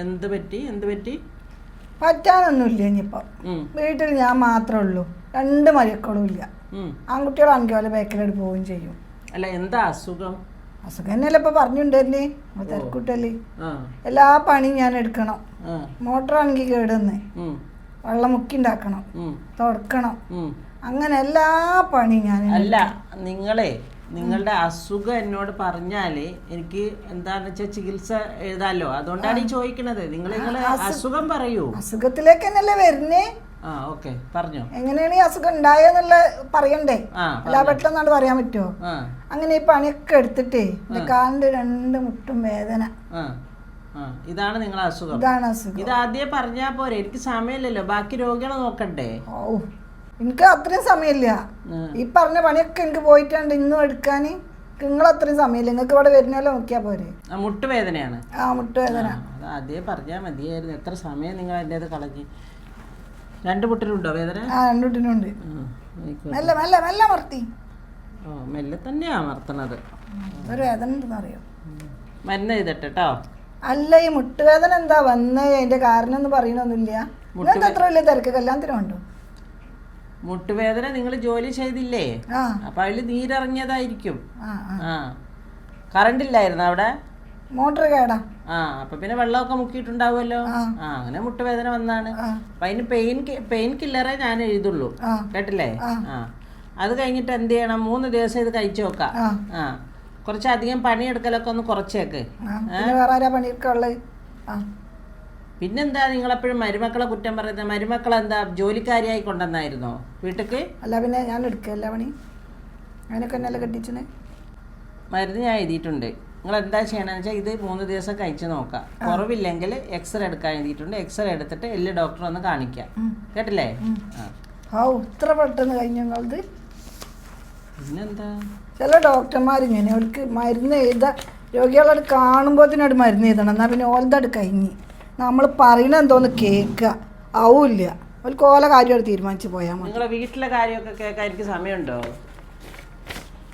എന്ത് പറ്റി? എന്ത് പറ്റി? പറ്റാനൊന്നുമില്ല ഇനിയിപ്പോൾ വീട്ടിൽ ഞാൻ മാത്രമേ ഉള്ളൂ. രണ്ട് മരക്കളും ഇല്ല. ആൺകുട്ടികൾ ആൺകുട്ടികളാണെങ്കിൽ ബേക്കറിയോട് പോവുകയും ചെയ്യും. അല്ല എന്താ അസുഖം? അസുഖം തന്നെയല്ല ഇപ്പൊ പറഞ്ഞിട്ടുണ്ടല്ലേ തിരക്കൂട്ടല്ലേ. എല്ലാ പണിയും ഞാൻ എടുക്കണം. മോട്ടറാണെങ്കിൽ കേടുന്നേ വെള്ളം മുക്കി ഉണ്ടാക്കണം. തുടക്കണം. അങ്ങനെ എല്ലാ പണിയും ഞാൻ അല്ല നിങ്ങളെ നിങ്ങളുടെ അസുഖം എന്നോട് പറഞ്ഞാൽ എനിക്ക് എന്താന്ന് വെച്ചാൽ ചികിത്സ എഴുതാലോ. അതുകൊണ്ടാണ് ഈ ചോദിക്കണത്. നിങ്ങൾ നിങ്ങളെ അസുഖം പറയൂ. അസുഖത്തിലേക്ക് തന്നെയല്ലേ വരുന്നേ? ആ ഓക്കെ പറഞ്ഞോ. എങ്ങനെയാണ് ഈ അസുഖം ഉണ്ടായെന്നുള്ള പറയണ്ടേ? എല്ലാ പെട്ടെന്നാണ് പറയാൻ പറ്റുമോ അങ്ങനെ ഈ പണിയൊക്കെ എടുത്തിട്ടേ കാലിന്റെ രണ്ട് മുട്ടും വേദന. ഇതാണ് നിങ്ങളുടെ അസുഖം. ഇതാണ് അസുഖം. ഇത് ആദ്യം പറഞ്ഞാ പോരെ എനിക്ക് സമയമില്ലല്ലോ. ബാക്കി രോഗികളെ നോക്കണ്ടേ? ഓ എനിക്ക് അത്രയും സമയമില്ല. ഈ പറഞ്ഞ പണിയൊക്കെ എനിക്ക് പോയിട്ടുണ്ട്. ഇന്നും എടുക്കാൻ നിങ്ങൾ അത്രയും സമയമില്ല. നിങ്ങൾക്ക് ഇവിടെ വരുന്നല്ലോ നോക്കിയാൽ പോരെ. ആ മുട്ടുവേദനയാണ്. ആ മുട്ടുവേദന. ആ, അത് ആദ്യം പറഞ്ഞാൽ മതിയായിരുന്നു. എത്ര സമയം നിങ്ങൾ അതിന്റെ കളഞ്ഞു. കളഞ്ഞ് രണ്ട് മുട്ടിലുണ്ടോ വേദന? ആ രണ്ടുട്ടിനുണ്ട് ആ, ആയിക്കോട്ടെ. മെല്ലെ മെല്ലെ മെല്ലെ മർത്തി. ഓ മെല്ലെ തന്നെയാ അമർത്തണത് ഒരു വേദന ഉണ്ടെന്ന് അറിയോ. മരുന്ന് ചെയ്തിട്ട് കേട്ടോ അല്ല ഈ മുട്ടുവേദന എന്താ വന്നേ? അതിന്റെ കാരണം ഒന്നും പറയണൊന്നുമില്ല. നിങ്ങൾക്ക് അത്ര വലിയ തിരക്ക് കല്യാണത്തിന് മുട്ടുവേദന നിങ്ങൾ ജോലി ചെയ്തില്ലേ? അപ്പൊ അതിൽ നീരിറങ്ങിയതായിരിക്കും. ആ കറണ്ട് ഇല്ലായിരുന്നു അവിടെ? മോട്ടർ കേടാ. ആ അപ്പൊ പിന്നെ വെള്ളമൊക്കെ മുക്കിയിട്ടുണ്ടാവുമല്ലോ. ആ. അങ്ങനെ മുട്ടുവേദന വന്നാണ്. അപ്പൊ അതിന് പെയിൻ പെയിൻ കില്ലറേ ഞാൻ എഴുതുള്ളൂ. കേട്ടില്ലേ? ആ. അത് കഴിഞ്ഞിട്ട് എന്ത് ചെയ്യണം? മൂന്ന് ദിവസം ഇത് കഴിച്ചു നോക്കാം. ആ. കുറച്ചധികം പണിയെടുക്കലൊക്കെ ഒന്ന് കുറച്ചേക്ക്. വേറെ ഉള്ളത്? ആ. പിന്നെന്താ നിങ്ങളെപ്പോഴും മരുമക്കളെ കുറ്റം പറയുന്നത്? മരുമക്കളെന്താ ജോലിക്കാരിയായി കൊണ്ടുവന്നായിരുന്നോ വീട്ടിക്ക്? അല്ല പിന്നെ ഞാൻ എടുക്കല്ല പണി. അങ്ങനെയൊക്കെ എന്നല്ല കെട്ടിച്ചിന് മരുന്ന് ഞാൻ എഴുതിയിട്ടുണ്ട്. നിങ്ങൾ എന്താ ചെയ്യണമെന്ന് വെച്ചാൽ ഇത് മൂന്ന് ദിവസം കഴിച്ച് നോക്കാം. കുറവില്ലെങ്കിൽ എക്സ്റേ എടുക്കാൻ എഴുതിയിട്ടുണ്ട്. എക്സ്റേ എടുത്തിട്ട് എല്ല് ഡോക്ടറെ ഒന്ന് കാണിക്കാം. കേട്ടില്ലേ? ആ. ഇത്ര പെട്ടെന്ന് കഴിഞ്ഞു നിങ്ങളത്. പിന്നെന്താ? ചില ഡോക്ടർമാർ ഇങ്ങനെ അവർക്ക് മരുന്ന് എഴുതാ രോഗികളോട് അവിടെ മരുന്ന് എഴുതണം. എന്നാൽ പിന്നെ ഓലതട് കഴിഞ്ഞ്. നമ്മൾ പറയണ എന്തോന്ന് കേൾക്കുക. ആവില്ല. അവർക്ക് ഓല കാര്യം തീരുമാനിച്ച് പോയാൽ മതി. വീട്ടിലെ കാര്യമൊക്കെ കേൾക്കാൻ സമയമുണ്ടോ?